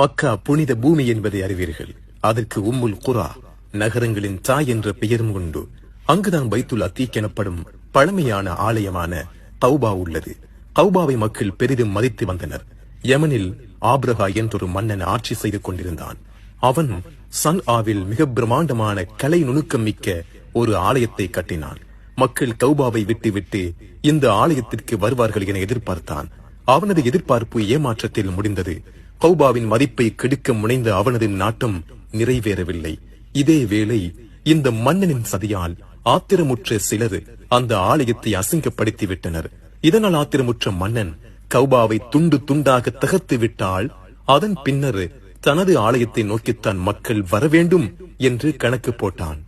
மக்கா புனித பூமி என்பதை அறிவீர்கள். அதற்கு உம்முல் குரா நகரங்களின் தாய் என்ற பெயரும் உண்டு. அங்குதான் பைத்துல் அத்தீக் எனப்படும் பழமையான ஆலயமான கௌபா உள்ளது. கௌபாவை மக்கள் பெரிதும் மதித்து வந்தனர். யமனில் ஆப்ரஹா என்றொரு மன்னன் ஆட்சி செய்து கொண்டிருந்தான். அவன் சன் ஆவில் மிக பிரம்மாண்டமான கலை நுணுக்கம் மிக்க ஒரு ஆலயத்தை கட்டினான். மக்கள் கௌபாவை விட்டுவிட்டு இந்த ஆலயத்திற்கு வருவார்கள் என எதிர்பார்த்தான். அவனது எதிர்பார்ப்பு ஏமாற்றத்தில் முடிந்தது. கௌபாவின் மதிப்பை கெடுக்க முனைந்த அவனது நாட்டம் நிறைவேறவில்லை. இதேவேளை இந்த மன்னனின் சதியால் ஆத்திரமுற்ற சிலர் அந்த ஆலயத்தை அசிங்கப்படுத்தி விட்டனர் இதனால் ஆத்திரமுற்ற மன்னன் கௌபாவை துண்டு துண்டாக தகர்த்து விட்டால் அதன் பின்னர் தனது ஆலயத்தை நோக்கித்தான் மக்கள் வரவேண்டும் என்று கணக்கு போட்டான்.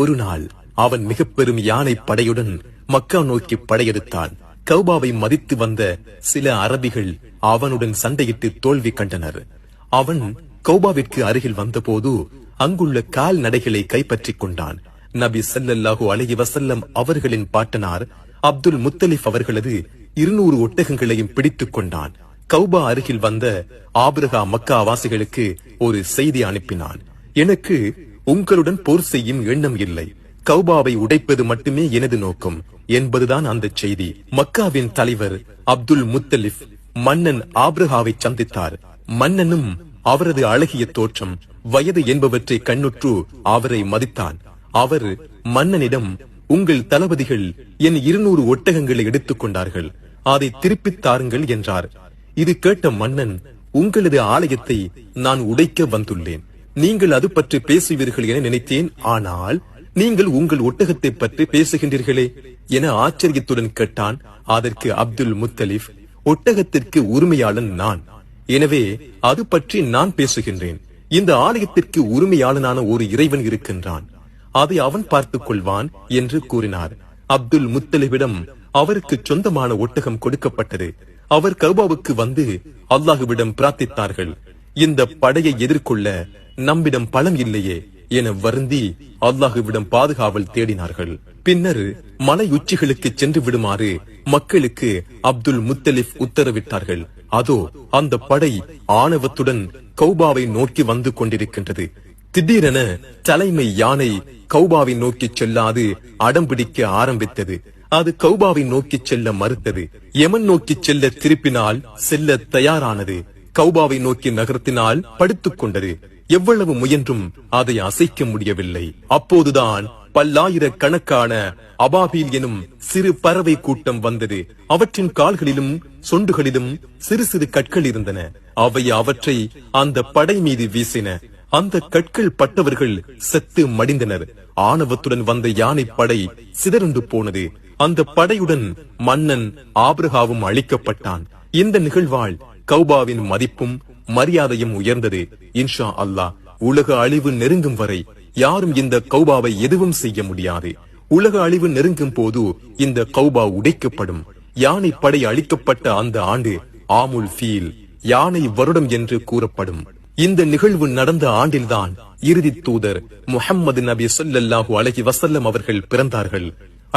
ஒரு நாள் அவன் மிக பெரும் யானை படையுடன் மக்கா நோக்கி படையெடுத்தான். கௌபாவை மதித்து வந்த சில அரபிகள் அவனுடன் சண்டையிட்டு தோல்வி கண்டனர். அவன் கௌபாவிற்கு அருகில் வந்தபோது அங்குள்ள கால்நடைகளை கைப்பற்றிக் கொண்டான். நபி சல்லல்லாஹு அலஹி வசல்லம் அவர்களின் பாட்டனார் அப்துல் முத்தலிப் அவர்களது இருநூறு ஒட்டகங்களையும் பிடித்துக் கொண்டான். கௌபா அருகில் வந்த ஆபிரகா மக்கா வாசிகளுக்கு ஒரு செய்தி அனுப்பினான். எனக்கு உங்களுடன் போர் செய்யும் எண்ணம் இல்லை. கௌபாவை உடைப்பது மட்டுமே எனது நோக்கம் என்பதுதான் அந்த செய்தி. மக்காவின் தலைவர் அப்துல் முத்தலிப் மன்னன் ஆப்ரஹாவை சந்தித்தார். மன்னனும் அவரது அழகிய தோற்றம் வயது என்பவற்றை கண்ணுற்று அவரை மதித்தான். அவர் மன்னனிடம் உங்கள் தளபதிகள் என் இருநூறு ஒட்டகங்களை எடுத்துக் கொண்டார்கள் அதை திருப்பித் தாருங்கள் என்றார். இது கேட்ட மன்னன் உங்களது ஆலயத்தை நான் உடைக்க வந்துள்ளேன். நீங்கள் அது பற்றி பேசுவீர்கள் என நினைத்தேன். ஆனால் நீங்கள் உங்கள் ஒட்டகத்தை பற்றி பேசுகின்றீர்களே என ஆச்சரியத்துடன் கேட்டான் அதற்கு அப்துல் முத்தலிப் ஒட்டகத்திற்கு உரிமையாளன் நான். எனவே அது பற்றி நான் பேசுகின்றேன். இந்த ஆலயத்திற்கு உரிமையாளனான ஒரு இறைவன் இருக்கின்றான். அதை அவன் பார்த்துக் கொள்வான் என்று கூறினார். அப்துல் முத்தலிபிடம் அவருக்கு சொந்தமான ஒட்டகம் கொடுக்கப்பட்டது. அவர் கௌபாவுக்கு வந்து அல்லாஹுவிடம் பிரார்த்தித்தார்கள். இந்த படையை எதிர்கொள்ள நம்மிடம் பலம் இல்லையே. என வருந்தி அல்லாஹுவிடம் பாதுகாவல் தேடினார்கள். பின்னர் மலை உச்சிகளுக்கு சென்று விடுமாறு மக்களுக்கு அப்துல் முத்தலிப் உத்தரவிட்டார்கள். அதோ அந்த படை ஆணவத்துடன் கௌபாவை நோக்கி வந்து கொண்டிருக்கின்றது. திடீரென தலைமை யானை கௌபாவை நோக்கி செல்லாது அடம்பிடிக்க ஆரம்பித்தது. அது கௌபாவை நோக்கி செல்ல மறுத்தது. எமன் நோக்கி செல்ல திருப்பினால் செல்ல தயாரானது. கௌபாவை நோக்கி நகர்த்தினால் படுத்துக் கொண்டது. எவ்வளவு முயன்றும் அதை அசைக்க முடியவில்லை. அப்போதுதான் பல்லாயிரக்கணக்கான அபாபீல் எனும் சிறு பறவை கூட்டம் வந்தது. அவற்றின் கால்களிலும் சொண்டுகளிலும் சிறு சிறு கற்கள் இருந்தன. அவை அவற்றை அந்த படை மீது வீசின. அந்த கற்கள் பட்டவர்கள் செத்து மடிந்தனர். ஆணவத்துடன் வந்த யானை படை சிதறண்டு போனது. அந்த படையுடன் மன்னன் ஆபிரகாவும் அழிக்கப்பட்டான். இந்த நிகழ்வால் கௌபாவின் மதிப்பும் மரியாதையும் உயர்ந்தது. இன்ஷா அல்லாஹ் உலக அழிவு நெருங்கும் வரை யாரும் இந்த கௌபாவை எதுவும் செய்ய முடியாது. உலக அழிவு நெருங்கும் போது இந்த கௌபா உடைக்கப்படும். யானை படை அழிக்கப்பட்ட அந்த ஆண்டு ஆமுல் ஃபீல் யானை வருடம் என்று கூறப்படும். இந்த நிகழ்வு நடந்த ஆண்டில்தான் இறுதி தூதர் முஹம்மது நபி சொல்லல்லாஹு அழகி வசல்லம் அவர்கள் பிறந்தார்கள்.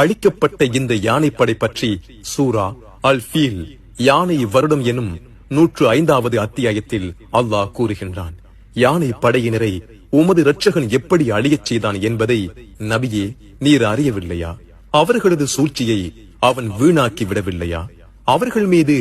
அழிக்கப்பட்ட இந்த யானைப்படை பற்றி சூரா அல் ஃபீல் யானை வருடம் எனும் நூற்று ஐந்தாவது அத்தியாயத்தில் அல்லாஹ் கூறுகின்றான் யானை படையினரை உமது இரட்சகன் எப்படி அழியச் செய்தான் என்பதை நபியே நீர் அறியவில்லையா? அவர்களது சூழ்ச்சியை அவன் வீணாக்கி விடவில்லையா? அவர்கள் மீது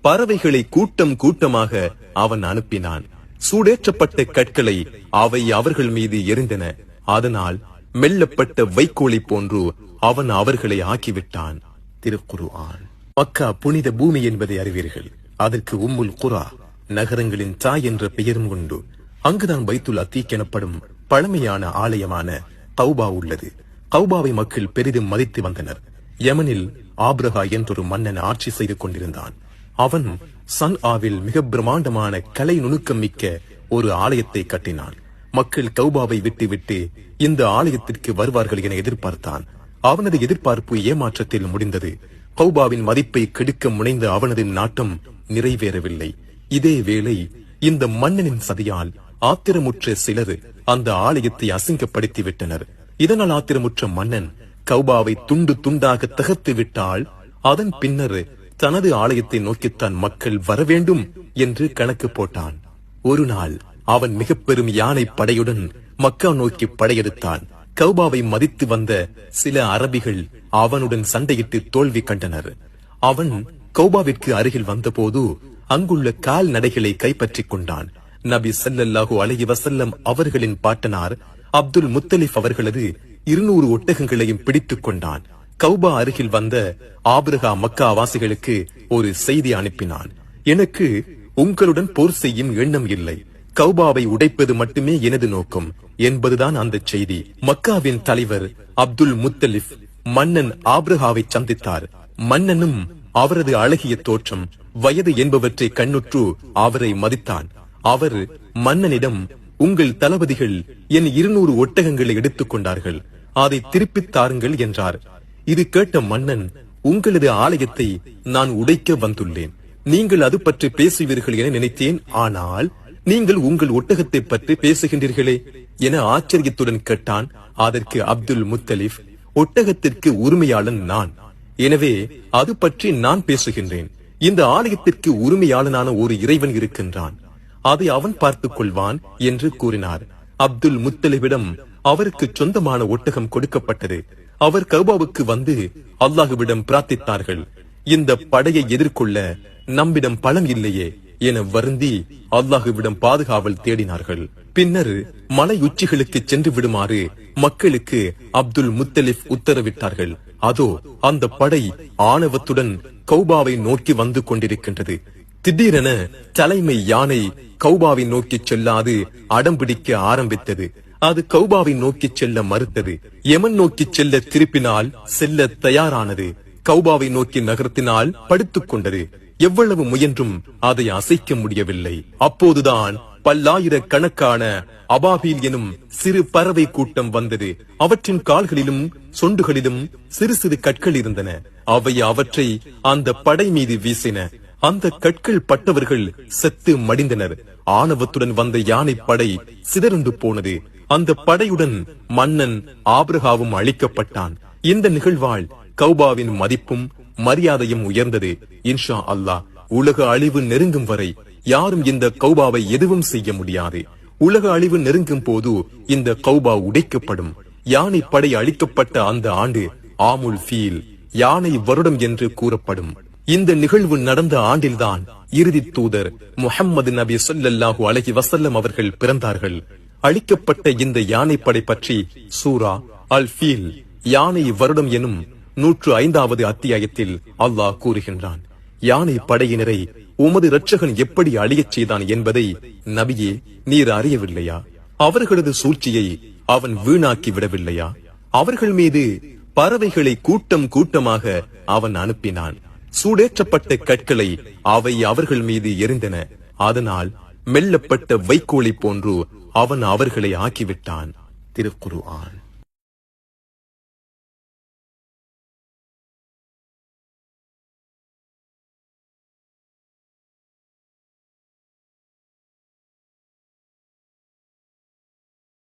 பறவைகளை கூட்டம் கூட்டமாக அவன் அனுப்பினான். சூடேற்றப்பட்ட கற்களை அவை அவர்கள் மீது எரிந்தன. அதனால் மெல்லப்பட்ட வைக்கோலை போன்று அவன் அவர்களை ஆக்கிவிட்டான். திருக்குரு ஆண் மக்கா புனித பூமி என்பதை அறிவீர்கள். அதற்கு உம்முல் குரா நகரங்களின் தாய் என்ற பெயரும் உண்டு. அங்குதான் பைத்துல் அத்தீக் எனப்படும் பழமையான ஆலயமான கௌபா உள்ளது. கௌபாவை மக்கள் பெரிதும் மதித்து வந்தனர். யமனில் ஆப்ரஹா என்றொரு மன்னன் ஆட்சி செய்து கொண்டிருந்தான். அவன் சன் ஆவில் மிக பிரமாண்டமான கலை நுணுக்கம் மிக்க ஒரு ஆலயத்தை கட்டினான். மக்கள் கௌபாவை விட்டுவிட்டு இந்த ஆலயத்திற்கு வருவார்கள் என எதிர்பார்த்தான். அவனது எதிர்பார்ப்பு ஏமாற்றத்தில் முடிந்தது. கௌபாவின் மதிப்பை கெடுக்க முனைந்த அவனது நாட்டம் நிறைவேறவில்லை. இதே வேளை இந்த மன்னனின் சதியால் ஆத்திரமுற்ற சிலர் அந்த ஆலயத்தை அசிங்கப்படுத்தி விட்டனர் இதனால் ஆத்திரமுற்ற மன்னன் கௌபாவை துண்டு துண்டாக தகர்த்து விட்டால் அதன் பின்னர் தனது ஆலயத்தை நோக்கித்தான் மக்கள் வரவேண்டும் என்று கணக்கு போட்டான். ஒரு நாள் அவன் மிக பெரும் யானை படையுடன் மக்கா நோக்கி படையெடுத்தான். கௌபாவை மதித்து வந்த சில அரபிகள் அவனுடன் சண்டையிட்டு தோல்வி கண்டனர். அவன் கௌபாவிற்கு அருகில் வந்தபோது அங்குள்ள கால்நடைகளை கைப்பற்றிக் கொண்டான். நபி சல்லல்லாஹு அலைஹி வசல்லம் அவர்களின் பாட்டனார் அப்துல் முத்தலிஃப் அவர்களது இருநூறு ஒட்டகங்களையும் பிடித்துக் கொண்டான். கௌபா அருகில் வந்த ஆபிரகா மக்கா வாசிகளுக்கு ஒரு செய்தி அனுப்பினான். எனக்கு உங்களுடன் போர் செய்யும் எண்ணம் இல்லை. கௌபாவை உடைப்பது மட்டுமே எனது நோக்கம் என்பதுதான் அந்த செய்தி. மக்காவின் தலைவர் அப்துல் முத்தலிப் மன்னன் ஆப்ரஹாவை சந்தித்தார். மன்னனும் அவரது அழகிய தோற்றம் வயது என்பவற்றை கண்ணுற்று அவரை மதித்தான். அவர் மன்னனிடம் உங்கள் தளபதிகள் என் இருநூறு ஒட்டகங்களை எடுத்துக் கொண்டார்கள் அதை திருப்பித் தாருங்கள் என்றார். இது கேட்ட மன்னன் உங்களது ஆலயத்தை நான் உடைக்க வந்துள்ளேன். நீங்கள் அது பற்றி பேசுவீர்கள் என நினைத்தேன். ஆனால் நீங்கள் உங்கள் ஒட்டகத்தை பற்றி பேசுகின்றீர்களே என ஆச்சரியத்துடன் கேட்டான் அதற்கு அப்துல் முத்தலிஃப் ஒட்டகத்திற்கு உரிமையாளன் நான். எனவே அது பற்றி நான் பேசுகின்றேன். இந்த ஆலயத்திற்கு உரிமையாளனான ஒரு இறைவன் இருக்கின்றான். அதை அவன் பார்த்துக் கொள்வான் என்று கூறினார். அப்துல் முத்தலிவிடம் அவருக்கு சொந்தமான ஒட்டகம் கொடுக்கப்பட்டது. அவர் கௌபாவுக்கு வந்து அல்லாஹுவிடம் பிரார்த்தித்தார்கள் இந்த படையை எதிர்கொள்ள நம்மிடம் பலம் இல்லையே. என வருந்தி அல்லாஹுவிடம் பாதுகாவல் தேடினார்கள். பின்னர் மலை உச்சிகளுக்கு சென்று விடுமாறு மக்களுக்கு அப்துல் முத்தலிப் உத்தரவிட்டார்கள். அதோ அந்த படை ஆணவத்துடன் கௌபாவை நோக்கி வந்து கொண்டிருக்கின்றது. திடீரென தலைமை யானை கௌபாவை நோக்கி செல்லாது அடம்பிடிக்க ஆரம்பித்தது. அது கௌபாவை நோக்கி செல்ல மறுத்தது. எமன் நோக்கி செல்ல திருப்பினால் செல்ல தயாரானது. கௌபாவை நோக்கி நகர்த்தினால் படுத்துக் கொண்டது. எவ்வளவு முயன்றும் அதை அசைக்க முடியவில்லை. அப்போதுதான் பல்லாயிரக்கணக்கான அபாபீல் எனும் சிறு பறவை கூட்டம் வந்தது. அவற்றின் கால்களிலும் சொண்டுகளிலும் சிறு சிறு கற்கள் இருந்தன. அவை அவற்றை அந்த படை மீது வீசின. அந்த கற்கள் பட்டவர்கள் செத்து மடிந்தனர். ஆணவத்துடன் வந்த யானை படை சிதறந்து போனது. அந்த படையுடன் மன்னன் ஆபிரகாவும் அழிக்கப்பட்டான். இந்த நிகழ்வால் கௌபாவின் மதிப்பும் மரியாதையும் உயர்ந்தது. இன்ஷா அல்லாஹ் உலக அழிவு நெருங்கும் வரை யாரும் இந்த கௌபாவை எதுவும் செய்ய முடியாது. உலக அழிவு நெருங்கும் போது இந்த கௌபா உடைக்கப்படும். யானை படை அழிக்கப்பட்ட அந்த ஆண்டு ஆமுல் ஃபீல் யானை வருடம் என்று கூறப்படும். இந்த நிகழ்வு நடந்த ஆண்டில்தான் இறுதி தூதர் முஹம்மது நபி சொல்லல்லாஹு அலஹி வசல்லம் அவர்கள் பிறந்தார்கள். அழிக்கப்பட்ட இந்த யானை படை பற்றி சூரா அல் ஃபீல் யானை வருடம் எனும் நூற்று ஐந்தாவது அத்தியாயத்தில் அல்லாஹ் கூறுகின்றான் யானை படையினரை உமது இரட்சகன் எப்படி அழியச் செய்தான் என்பதை நபியே நீர் அறியவில்லையா? அவர்களது சூழ்ச்சியை அவன் வீணாக்கி விடவில்லையா? அவர்கள் மீது பறவைகளை கூட்டம் கூட்டமாக அவன் அனுப்பினான். சூடேற்றப்பட்ட கற்களை அவை அவர்கள் மீது எரிந்தன. அதனால் மெல்லப்பட்ட வைக்கோலை போன்று அவன் அவர்களை ஆக்கிவிட்டான். திருக்குரு ஆண்